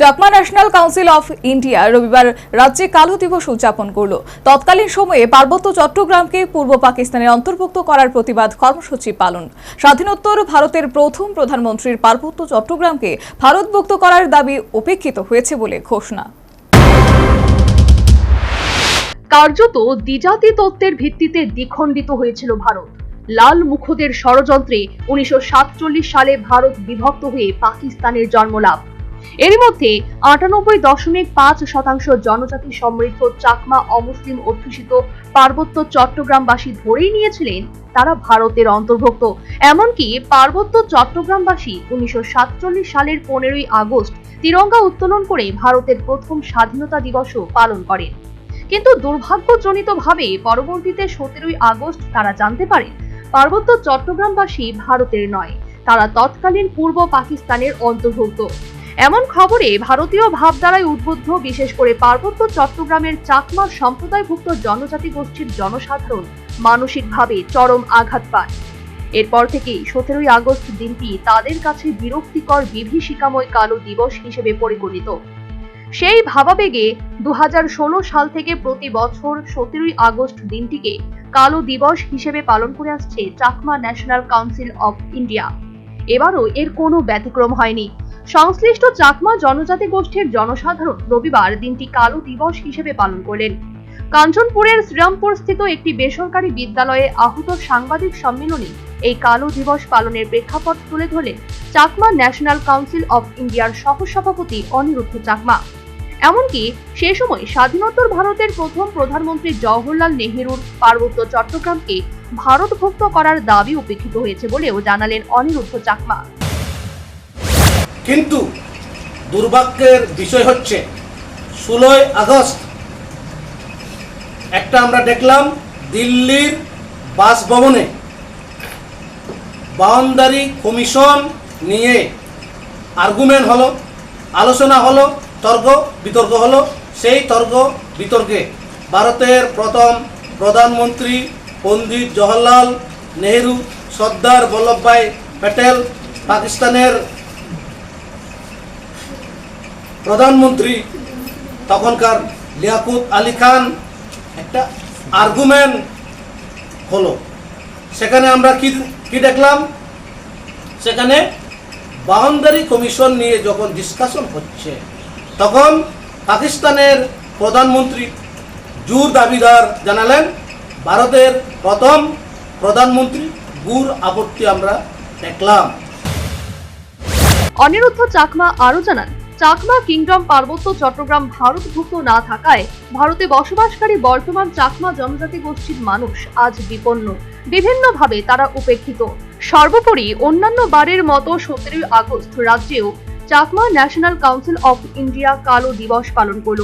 Chakma national council of India রবিবার রাজ্যে কালো দিবস উদযাপন করল। তৎকালীন সময়ে পার্বত্য চট্টগ্রামকে পূর্ব পাকিস্তানের অন্তর্ভুক্ত করার প্রতিবাদ কর্মসূচি পালন। স্বাধীনোত্তর ভারতের প্রথম প্রধানমন্ত্রীর পার্বত্য চট্টগ্রামকে ভারতভুক্ত করার দাবি উপেক্ষিত হয়েছে বলে ঘোষণা। কার্যত দ্বিজাতি তত্ত্বের ভিত্তিতে দ্বিখণ্ডিত হয়েছিল ভারত। লাল মুখদের ষড়যন্ত্রে উনিশশো সাতচল্লিশ সালে ভারত বিভক্ত হয়ে পাকিস্তানের জন্মলাভ। এরই মধ্যে আটানব্বই দশমিক পাঁচ শতাংশ জনজাতি সমৃদ্ধ চাকমা অমুসলিম অধ্যুষিত পার্বত্য চট্টগ্রামবাসী ধরেই নিয়েছিলেন তারা ভারতের অন্তর্ভুক্ত। এমনকি পার্বত্য চট্টগ্রামবাসী উনিশশো সালের পনেরোই আগস্ট তিরঙ্গা উত্তোলন করে ভারতের প্রথম স্বাধীনতা দিবসও পালন করেন। কিন্তু দুর্ভাগ্যজনিতভাবে পরবর্তীতে সতেরোই আগস্ট তারা জানতে পারে, পার্বত্য চট্টগ্রামবাসী ভারতের নয়, তারা তৎকালীন পূর্ব পাকিস্তানের অন্তর্ভুক্ত। এমন খবরে ভারতীয় ভাবধারায় উদ্বুদ্ধ, বিশেষ করে পার্বত্য চট্টগ্রামের চাকমা সম্প্রদায়ভুক্ত জনজাতি গোষ্ঠীর জনসাধারণ মানসিকভাবে চরম আঘাত পায়। এরপর থেকেই সতেরোই আগস্ট দিনটি তাদের কাছে বিরক্তিকর, বিভীষিকাময় কালো দিবস হিসেবে পরিগণিত। সেই ভাবাবেগে দু হাজার ষোলো সাল থেকে প্রতি বছর সতেরোই আগস্ট দিনটিকে কালো দিবস হিসেবে পালন করে আসছে Chakma national council of India. এবারও এর কোনো ব্যতিক্রম হয়নি। সংশ্লিষ্ট চাকমা জনজাতি গোষ্ঠীর জনসাধারণ রবিবার দিনটি কালো দিবস হিসেবে পালন করলেন। কাঞ্চনপুরের শ্রীরামপুর স্থিত একটি বেসরকারি বিদ্যালয়ে আহত সাংবাদিক সম্মেলনে এই কালো দিবস পালনের প্রেক্ষাপট তুলে ধরলেন চাকমা ন্যাশনাল কাউন্সিল অফ ইন্ডিয়ার সহসভাপতি অনিরুদ্ধ চাকমা। এমনকি সে সময় স্বাধীনোত্তর ভারতের প্রথম প্রধানমন্ত্রী জওহরলাল নেহেরুর পার্বত্য চট্টগ্রামকে ভারতভুক্ত করার দাবি উপেক্ষিত হয়েছে বলেও জানালেন অনিরুদ্ধ চাকমা। কিন্তু দুর্ভাগ্যের বিষয় হচ্ছে ষোলোই আগস্ট, একটা আমরা দেখলাম দিল্লির বাসভবনে বাউন্ডারি কমিশন নিয়ে আর্গুমেন্ট হলো, আলোচনা হলো, তর্ক বিতর্ক হলো, সেই তর্ক বিতর্কে ভারতের প্রথম প্রধানমন্ত্রী পণ্ডিত জওহরলাল নেহেরু সর্দার বল্লভভাই প্যাটেল পাকিস্তানের প্রধানমন্ত্রী, তখনকার লিয়াকুত আলী খান, একটা আর্গুমেন্ট হলো। সেখানে আমরা কি কি দেখলাম? সেখানে বাউন্ডারি কমিশন নিয়ে যখন ডিসকাশন হচ্ছে, তখন পাকিস্তানের প্রধানমন্ত্রী জোর দাবিদার জানালেন, ভারতের প্রথম প্রধানমন্ত্রী গুর আপত্তি আমরা দেখলাম। অনিরুদ্ধ চাকমা আরও জানান চাকমা কিংডম পার্বত্য চট্টগ্রাম ভারতভুক্ত না থাকায় ভারতে বসবাসকারী বর্তমান চাকমা জনজাতি গোষ্ঠীর মানুষ আজ বিপন্ন। বিভিন্নভাবে তারা উপেক্ষিত। সর্বোপরি অন্যান্য বারের মতো সতেরোই আগস্ট রাজ্যেও Chakma national council of India কালো দিবস পালন করল।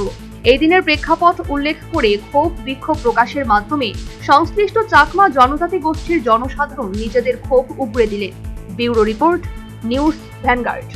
এই দিনের প্রেক্ষাপট উল্লেখ করে ক্ষোভ বিক্ষোভ প্রকাশের মাধ্যমে সংশ্লিষ্ট চাকমা জনজাতি গোষ্ঠীর জনসাধারণ নিজেদের ক্ষোভ উগড়ে দিলেন ব্যুরো রিপোর্ট, নিউজ ভ্যানগার্ড।